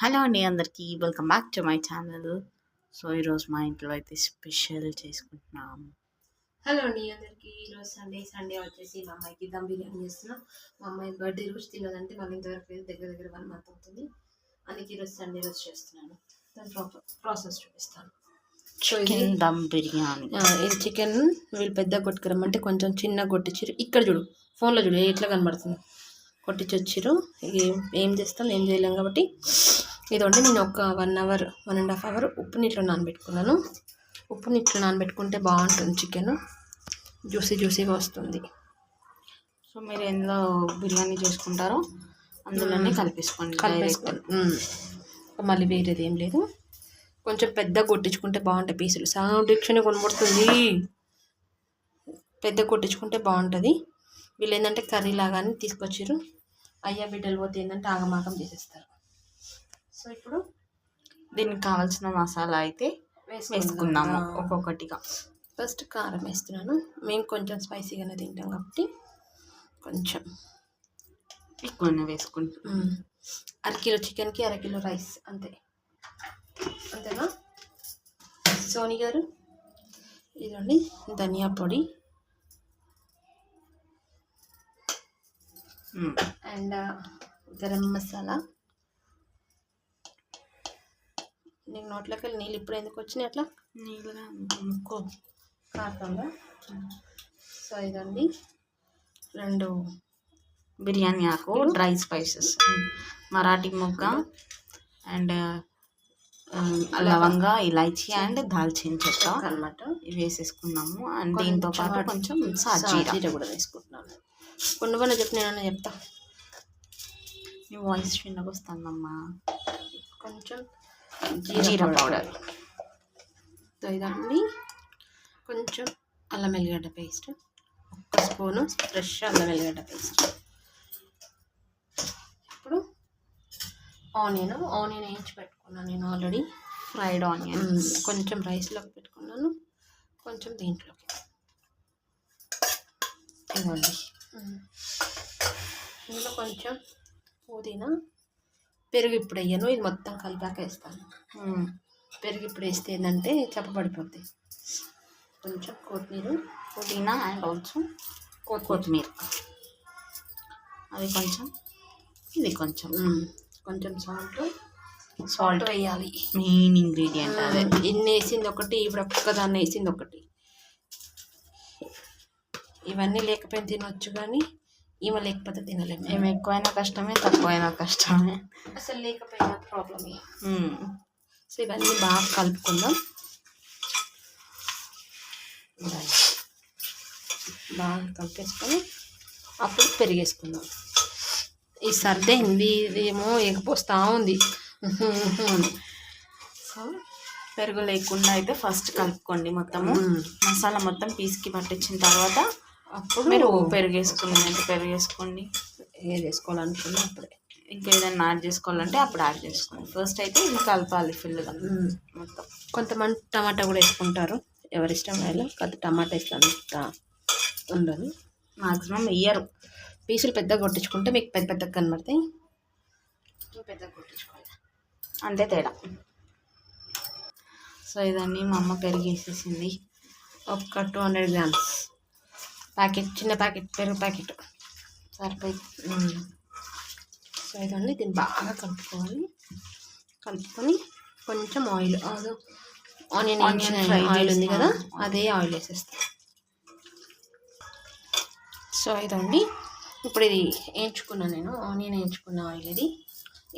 Hello అండి అందరికీ welcome back to my channel. So ఈరోజు మా ఇంట్లో అయితే స్పెషల్ చేసుకుంటున్నాం. హలో అండి అందరికి ఈరోజు సండే సండే వచ్చేసి మా అమ్మాయికి దమ్ బిర్యానీ చేస్తున్నా. మా అమ్మాయి బర్త్డే రోజు తిన్నదంటే మళ్ళీ ఇంతవరకు లేదు దగ్గర దగ్గర వన్ మంత్ అవుతుంది. అందుకే ఈరోజు సండే రోజు చేస్తున్నాను. దాని ప్రాసెస్ చూపిస్తాను. చికెన్ దమ్ బిర్యానీ. ఇది చికెన్ వీళ్ళు పెద్ద కొట్టుకురమ్మంటే కొంచెం చిన్న కొట్టించారు ఇక్కడ చూడు ఫోన్లో చూడు ఎట్లా కనబడుతుంది. కొట్టించి వచ్చిర్రు ఏం చేస్తాం ఏం చేయలేం కాబట్టి ఇదండి. నేను ఒక one hour one and half hour ఉప్పు నీటిలో నానబెట్టుకున్నాను. ఉప్పు నీటిలో నానబెట్టుకుంటే బాగుంటుంది చికెన్. జ్యూసీ జ్యూసీగా వస్తుంది. సో మీరు ఎందులో బిర్యానీ చేసుకుంటారో అందులోనే కలిపేసుకోండి కలిపేసుకోవాలి మ్మ్. మళ్ళీ వేరేది ఏం లేదు. కొంచెం పెద్ద కొట్టించుకుంటే బాగుంటాయి పీసులు. సౌండ్ డిక్షన్ కొనబడుతుంది. పెద్ద కొట్టించుకుంటే బాగుంటుంది. వీళ్ళు ఏంటంటే కర్రీ లాగానే తీసుకొచ్చారు అయ్యా బిడ్డలు పోతే ఏంటంటే ఆగమాగం చేసేస్తారు. సో ఇప్పుడు దీనికి కావాల్సిన మసాలా అయితే వేసుకుందాము ఒక్కొక్కటిగా. ఫస్ట్ కారం వేస్తున్నాను. మేము కొంచెం స్పైసీగానే తింటాం కాబట్టి కొంచెం ఎక్కువనే వేసుకుంటాం. అరకిలో చికెన్కి అరకిలో రైస్ అంతే. అంతేనా? సోని గారు ఇదండి ధనియా పొడి అండ్ గరం మసాలా నీకు నోట్లోకి వెళ్ళి నీళ్ళు ఇప్పుడు ఎందుకు వచ్చినాయి అట్లా? నీళ్ళగా ముక్కో. కాకుండా సో ఇదండి. రెండు బిర్యానీ ఆకు డ్రై స్పైసెస్. మరాఠీ మొగ్గ అండ్ లవంగా ఇలాచీ అండ్ దాల్చిన చెక్క. అనమాట ఇవి వేసేసుకున్నాము. అండ్ దీంతో పాటు కొంచెం సాజీరా. సాజీరా కూడా వేసుకుంటున్నాను. కొన్ని కొన్ని చెప్పి నేను చెప్తా. మీ వాయిస్ చిన్నగా వస్తుందమ్మా. కొంచెం జీరా పౌడర్. ఇదండి. కొంచెం అల్లం వెల్లిగడ్డ పేస్ట్. ఒక్క స్పూను ఫ్రెష్ అల్లం వెల్లిగడ్డ పేస్ట్. ఇప్పుడు ఆనియన్ ఆనియన్ వేయించి పెట్టుకున్నాను నేను ఆల్రెడీ. Fried onion. కొంచెం రైస్లోకి పెట్టుకున్నాను. కొంచెం దీంట్లోకి. ఇవ్వండి ఇందులో కొంచెం పుదీనా పెరుగు ఇప్పుడు వేయను ఇది మొత్తం కలిపాక వేస్తాను. పెరుగు ఇప్పుడు వేస్తే ఏంటంటే చెప్పబడిపోద్ది. కొంచెం కొత్తిమీర పుదీనా అండ్ ఆల్సో కొత్తిమీర. అది కొంచెం ఇది కొంచెం. కొంచెం సాల్ట్ సాల్ట్. వేయాలి. మెయిన్ ఇంగ్రీడియంట్ అదే అదే. ఇన్ని వేసింది ఒకటి? ఇప్పుడు ఒక్కదాన్ని వేసింది ఒకటి. ఇవన్నీ లేకపోయినా తినొచ్చు కానీ ఈమె లేకపోతే తినలేము ఏం ఎక్కువైనా కష్టమే తక్కువైనా కష్టమే. అసలు లేకపోయినా ప్రాబ్లమే. సో ఇవన్నీ బాగా కలుపుకుందాం. బాగా కలిపేసుకొని అప్పుడు పెరిగేసుకుందాం. ఈ సర్దే హిందీ ఇదేమో ఎగిపోస్తూ ఉంది. సో పెరుగు లేకుండా అయితే ఫస్ట్ కలుపుకోండి మొత్తము. మసాలా మొత్తం పీస్కి పట్టించిన తర్వాత అప్పుడు మీరు పెరుగు వేసుకుని అంటే పెరుగు వేసుకోండి ఏది వేసుకోవాలనుకున్నా అప్పుడే. ఇంకా ఏదైనా యాడ్ చేసుకోవాలంటే అప్పుడు యాడ్ చేసుకోండి. ఫస్ట్ అయితే ఇది కలపాలి ఫుల్గా. మొత్తం. కొంతమంది టమాటా కూడా వేసుకుంటారు. ఎవరిష్టం వాళ్ళు కాదు టమాటా వేస్తే అంత ఉండదు. మాక్సిమం ఇయ్యరు. పీసులు పెద్దగా కొట్టించుకుంటే మీకు పెద్ద పెద్దగా కనబడతాయి. పెద్దగా కొట్టించుకోవాలి. అంతే తేడా. సో ఇదన్నీ మా అమ్మ పెరుగు వేసేసింది ఒక టూ హండ్రెడ్ గ్రామ్స్ ప్యాకెట్ చిన్న ప్యాకెట్ పెరుగు ప్యాకెట్. సరిపోయింది. సో ఇదండి దీన్ని బాగా కలుపుకోవాలి. కలుపుకొని కొంచెం ఆయిల్ అదో ఆనియన్ ఆయిల్ ఉంది కదా? అదే ఆయిల్ వేసేస్తాం. సో ఇదండి. ఇప్పుడు ఇది వేయించుకున్నాను నేను ఆనియన్ వేయించుకున్న ఆయిల్ ఇది.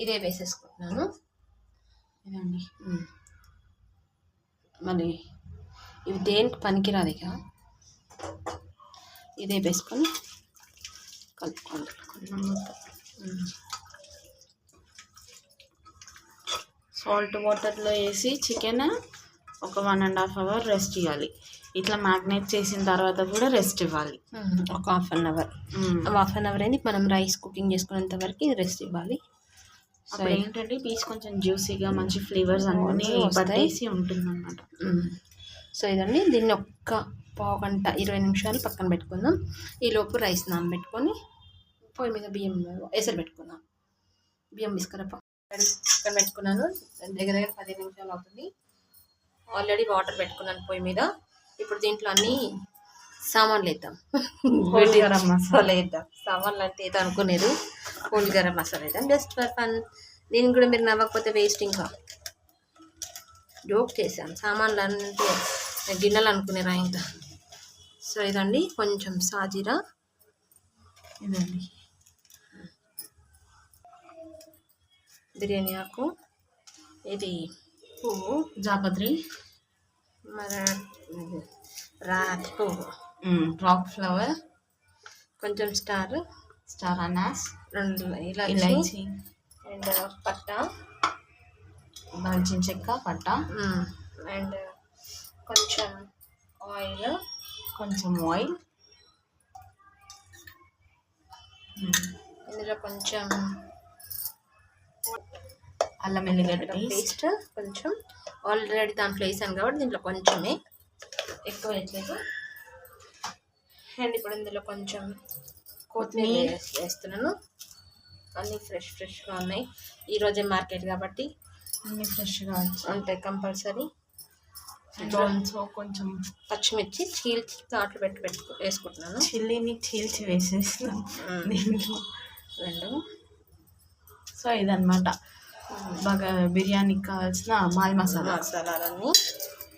ఇదే వేసేసుకుంటున్నాను. ఇదండి. మళ్ళీ ఇవి దేనికి పనికిరాదు ఇక. ఇదే వేసుకొని కలుపుకోండి. సాల్ట్ వాటర్లో వేసి చికెన్ ఒక one and half hour rest ఇవ్వాలి ఇట్లా మ్యాగ్నేట్ చేసిన తర్వాత కూడా రెస్ట్ ఇవ్వాలి. ఒక half an hour half an hour అనేది మనం రైస్ కుకింగ్ చేసుకునేంత వరకు రెస్ట్ ఇవ్వాలి సో అప్పుడు ఏంటంటే పీస్ కొంచెం జ్యూసీగా మంచి ఫ్లేవర్స్ అన్నీ. పట్టేసి ఉంటుంది అన్నమాట మ్మ్. సో ఇదండి దీన్ని ఒక్క పావు గంట ఇరవై నిమిషాలు పక్కన పెట్టుకుందాం. ఈలోపు రైస్ నానబెట్టుకొని పొయ్యి మీద బియ్యం ఎసరు పెట్టుకుందాం. బియ్యం తీసుకురప్ప చికెన్ పెట్టుకున్నాను. దగ్గర దగ్గర పదిహేను నిమిషాలు అవుతుంది. ఆల్రెడీ వాటర్ పెట్టుకున్నాను పొయ్యి మీద. ఇప్పుడు దీంట్లో అన్ని సామాన్లు వేద్దాం. హోల్ గరం మసాలా. వేద్దాం. సామాన్లు అంటే ఏదో అనుకునేది. హోల్ గరం మసాలా వేద్దాం. జస్ట్ ఫర్ ఫన్ దీనికి కూడా మీరు నవ్వకపోతే వేస్ట్ ఇంకా. జోక్ చేశాను. సామాన్లు అంటే గిన్నెలు అనుకునేరా ఇంకా. సో ఇదండి. కొంచెం సాజీరా. ఇదండి. బిర్యానీ ఆకు. ఇది పువ్వు జాపత్రి. మరి రాతి పువ్వు. Rock flower. కొంచెం స్టార్. స్టార్ అనాస్. రెండు ఇలాచి. ఇలైచి. అండ్ పట్ట. దాల్చిన చెక్క పట్ట. అండ్ కొంచెం ఆయిల్. కొంచెం ఆయిల్. ఇందులో కొంచెం అల్లం ఎల్లిగడ్డ పేస్ట్. కొంచెం. ఆల్రెడీ దాంట్లో వేసాను కాబట్టి దీంట్లో కొంచెమే. ఎక్కువ వేయట్లేదు. అండ్ ఇప్పుడు ఇందులో కొంచెం కొత్తిమీర. కొత్తిమీర. వేస్- వేస్తున్నాను. అన్నీ ఫ్రెష్ ఫ్రెష్గా ఉన్నాయి. ఈరోజే మార్కెట్ కాబట్టి అన్ని ఫ్రెష్గా ఉంటాయి కంపల్సరీ. ఆల్సో కొంచెం పచ్చిమిర్చి చీల్చి ఘాట్లు పెట్టి పెట్టు వేసుకుంటున్నాను. చిల్లీని చీల్చి మ్మ్. దీంట్లో రెండు. సో ఇదన్నమాట. బాగా బిర్యానీకి కావాల్సిన మాల్ మసాలా. మసాలాలన్నీ.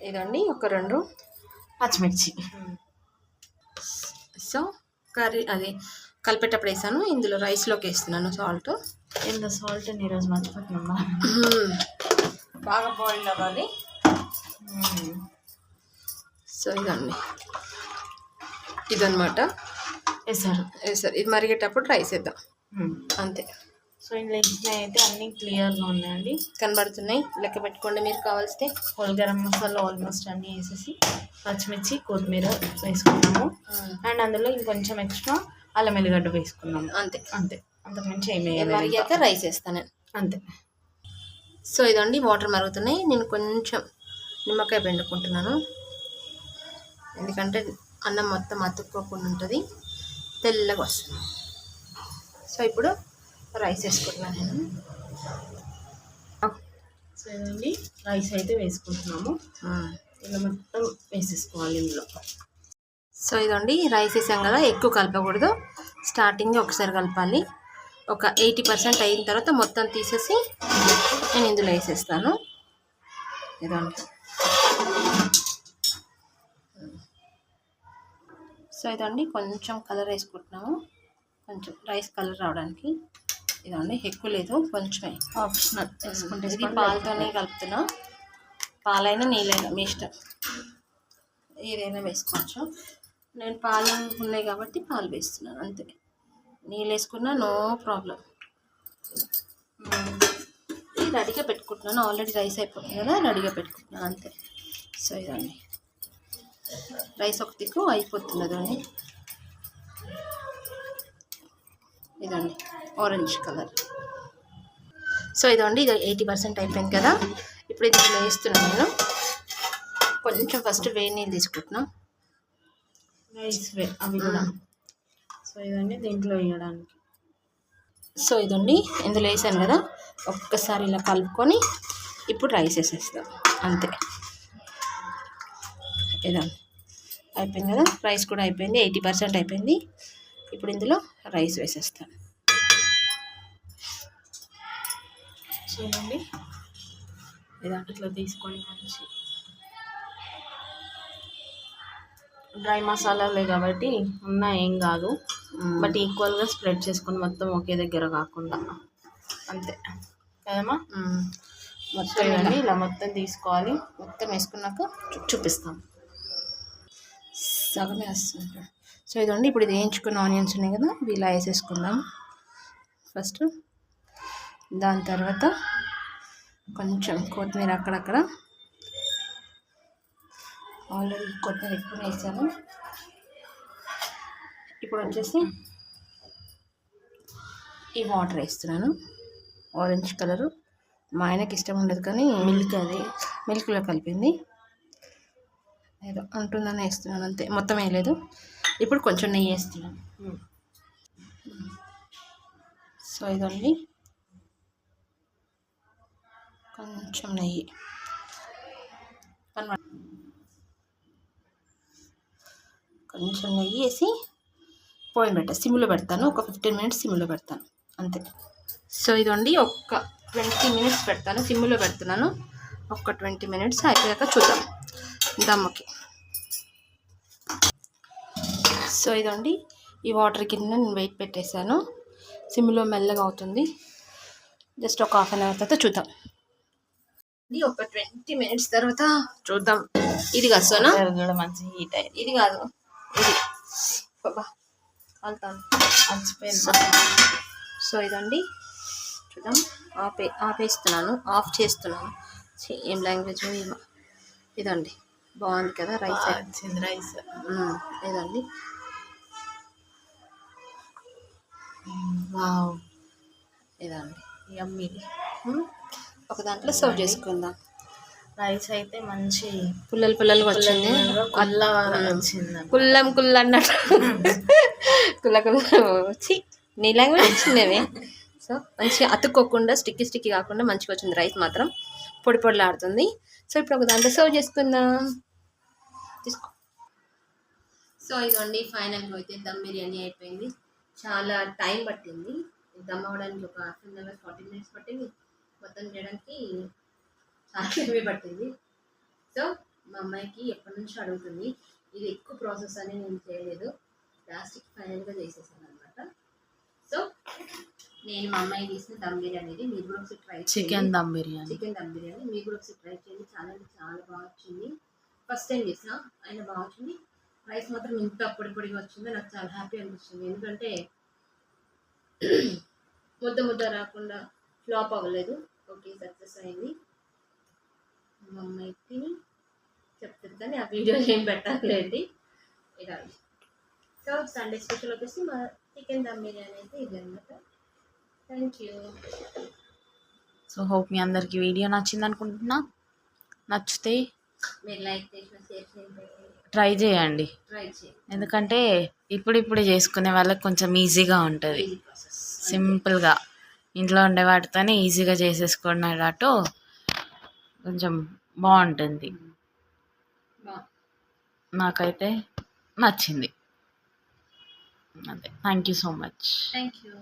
ఇదండి ఒక రెండు. పచ్చిమిర్చి. సో కర్రీ అది కలిపేటప్పుడు వేసాను. ఇందులో రైస్లోకి వేస్తున్నాను సాల్ట్. ఎంత సాల్ట్ ఈరోజు మర్చిపోతున్నామా బాగా బాయిల్ అవ్వాలి. సో ఇదండి. ఇదన్నమాట. వేసారు సరే ఇది మరిగేటప్పుడు రైస్ వేద్దాం అంతే. సో ఇందులో ఇచ్చినవి అయితే అన్నీ క్లియర్గా ఉన్నాయండి. కనబడుతున్నాయి. లెక్క పెట్టుకోండి మీరు కావాల్స్తే. హోల్ గరం మసాలా ఆల్మోస్ట్ అన్నీ వేసేసి పచ్చిమిర్చి కొత్తిమీర వేసుకున్నాము. అండ్ అందులో ఇంకొంచెం ఎక్స్ట్రా అల్లం ఎల్లిగడ్డ వేసుకున్నాము. అంతే. అంతే. అంతకుమించి ఏమి మరిగాక రైస్ వేస్తాను. అంతే. సో ఇదండి వాటర్ మరుగుతున్నాయి. నేను కొంచెం నిమ్మకాయ పిండుకుంటున్నాను. ఎందుకంటే అన్నం మొత్తం అతుక్కోకుండా ఉంటుంది. తెల్లగా వస్తుంది. సో ఇప్పుడు రైస్ వేసుకుంటున్నాను నేను. సో ఇదండి. రైస్ అయితే వేసుకుంటున్నాము. ఇలా మొత్తం వేసేసుకోవాలి ఇందులో. సో ఇదండి. రైస్ వేసాం కదా. ఎక్కువ కలపకూడదు. స్టార్టింగ్ ఒకసారి కలపాలి. ఒక ఎయిటీ పర్సెంట్ అయిన తర్వాత మొత్తం తీసేసి నేను ఇందులో వేసేస్తాను. ఇదండి. సో ఇదండి కొంచెం కలర్ వేసుకుంటున్నాము. కొంచెం రైస్ కలర్ రావడానికి. ఇదండి ఎక్కువ లేదు కొంచెమే. ఆప్షనల్ వేసుకుంటే ఇది పాలతోనే కలుపుతున్నా. పాలైనా నీళ్ళైనా మీ ఇష్టం. ఏదైనా వేసుకోవచ్చు. నేను పాలు ఉన్నాయి కాబట్టి పాలు వేస్తున్నాను అంతే. నీళ్ళు వేసుకున్నా నో ప్రాబ్లం. ఇది రెడీగా పెట్టుకుంటున్నాను. ఆల్రెడీ రైస్ అయిపోయింది కదా రెడీగా పెట్టుకుంటున్నాను అంతే. సో ఇదండి రైస్ ఒక దిక్కు అయిపోతుంది అదండి ఇదండి ఆరెంజ్ కలర్ సో ఇదండి ఇది ఎయిటీ పర్సెంట్ అయిపోయింది కదా. ఇప్పుడు ఇది వేస్తున్నాను నేను. కొంచెం ఫస్ట్ వేడి నీళ్ళు తీసుకుంటున్నాం. రైస్ వే అవి కూడా. సో ఇదండి దీంట్లో వేయడానికి. సో ఇదండి ఇందులో వేసాను కదా. ఒక్కసారి ఇలా కలుపుకొని ఇప్పుడు రైస్ వేసేస్తాం. అంతే. ఇదండి అయిపోయింది కదా? రైస్ కూడా అయిపోయింది. ఎయిటీ పర్సెంట్ అయిపోయింది. ఇప్పుడు ఇందులో రైస్ వేసేస్తాను. చూడండి. ఇట్లా తీసుకొని మంచి డ్రై మసాలాలే కాబట్టి ఉన్నా ఏం కాదు. బట్ ఈక్వల్గా స్ప్రెడ్ చేసుకొని మొత్తం ఒకే దగ్గర కాకుండా. అంతే. కదమ్మా? మొత్తం ఇలా మొత్తం తీసుకోవాలి. మొత్తం వేసుకున్నాక చూపిస్తాం. సగమే వస్తుంది సో ఇదండి ఇప్పుడు ఇది వేయించుకున్న ఆనియన్స్ ఉన్నాయి కదా ఇలా వేసేసుకుందాం. ఫస్ట్ దాని తర్వాత కొంచెం కొత్తిమీర అక్కడక్కడ. ఆల్రెడీ కొత్తిమీర ఎక్కువ వేసాను. ఇప్పుడు వచ్చేసి ఈ వాటర్ వేస్తున్నాను. ఆరెంజ్ కలరు మా ఆయనకి ఇష్టం ఉండదు కానీ మిల్క్ అది. మిల్క్లో కలిపింది. ఏదో అంటుందని వేస్తున్నాను అంతే. మొత్తం వేయలేదు ఇప్పుడు కొంచెం నెయ్యి వేస్తున్నాను. సో ఇదండి. కొంచెం నెయ్యి. కొంచెం నెయ్యి వేసి పోయిన పెట్టా సిమ్లో పెడతాను. ఒక ఫిఫ్టీన్ మినిట్స్ సిమ్లో పెడతాను. అంతే. సో ఇదండి. ఒక్క ట్వంటీ మినిట్స్ పెడతాను. సిమ్లో పెడుతున్నాను. ఒక ట్వంటీ మినిట్స్ అయిపోయాక చూద్దాం. దమ్మకి. సో ఇదండి ఈ వాటర్ కింద నేను వెయిట్ పెట్టేశాను. సిమ్లో మెల్లగా అవుతుంది. జస్ట్ ఒక హాఫ్ అన్ అవర్ తర్వాత చూద్దాం. ఇది ఒక ట్వంటీ మినిట్స్ తర్వాత చూద్దాం. ఇది కాదు సోనా? మంచి హీట్ అయింది. ఇది కాదు. ఇది. బాబా కాలుతాను మర్చిపోయింది సో ఇదండి. చూద్దాం. ఆపే ఆపేస్తున్నాను. ఆఫ్ చేస్తున్నాను. ఏం లాంగ్వేజ్ ఏమో ఇదండి. బాగుంది కదా రైస్ వచ్చింది రైస్. ఇదండి వావ్. ఇదండి యమ్మీ. మ్మ్. ఒక దాంట్లో సర్వ్ చేసుకుందాం. రైస్ అయితే మంచి పుల్లలు పుల్లలుగా వచ్చింది. కల్లా వచ్చింది కుల్లం కుల్ల అన్నట్టు కుల్ల కుల్ల వచ్చి నీ లాంగ్వేజ్ వచ్చిందేవి సో మంచిగా అతుక్కోకుండా స్టిక్కి స్టిక్కి కాకుండా మంచిగా వచ్చింది రైస్ మాత్రం. పొడి పొడిలాడుతుంది. సో ఇప్పుడు ఒక దాంట్లో సర్వ్ చేసుకుందాం. తీసుకో. సో ఇదండి ఫైనల్గా అయితే దమ్ బిర్యానీ అయిపోయింది. చాలా టైం పట్టింది. దమ్ అవ్వడానికి ఒక half an hour forty minutes పట్టింది. మొత్తం చేయడానికి చాలా టైమే పట్టింది. సో మా అమ్మాయికి ఎప్పటి నుంచో అడుగుతుంది ఇది ఎక్కువ ప్రాసెస్ అని నేను చేయలేదు. లాస్ట్కి ఫైనల్గా చేసేసాను అనమాట సో నేను మా అమ్మాయి చేసిన దమ్ బిర్యానీ ఇది మీరు కూడా ఒకసారి try chicken dum biryani. Chicken dum biryani. మీరు కూడా ఒకసారి ట్రై చేయండి. చాలా అంటే చాలా బాగా వచ్చింది. ఫస్ట్ టైం చేసిన. అయినా బాగా వచ్చింది. రైస్ మాత్రం ఇంత పొడి పొడిగా వచ్చిందో నాకు చాలా హ్యాపీ అనిపిస్తుంది. ఎందుకంటే ముద్ద ముద్ద రాకుండా ఫ్లాప్ అవ్వలేదు. ఓకే సక్సెస్ అయింది. మా అమ్మాయి తిని చెప్తుంది కానీ ఆ వీడియో ఏం పెట్టాలండి ఇలా సో సండే స్పెషల్ వచ్చేసి మా చికెన్ దమ్ బిర్యానీ అయితే ఇది అనమాట థ్యాంక్ యూ సో హోప్ మీ అందరికి వీడియో నచ్చింది అనుకుంటున్నా. నచ్చితే మీరు లైక్ చేసిన షేర్ చేయండి. ట్రై చేయండి. ట్రై చేయండి. ఎందుకంటే ఇప్పుడిప్పుడు చేసుకునే వాళ్ళకి కొంచెం ఈజీగా ఉంటుంది. సింపుల్గా ఇంట్లో ఉండే వాటితోనే ఈజీగా చేసేసుకునేటట్టు కొంచెం బాగుంటుంది. నాకైతే నచ్చింది. అదే. Thank you so much thank you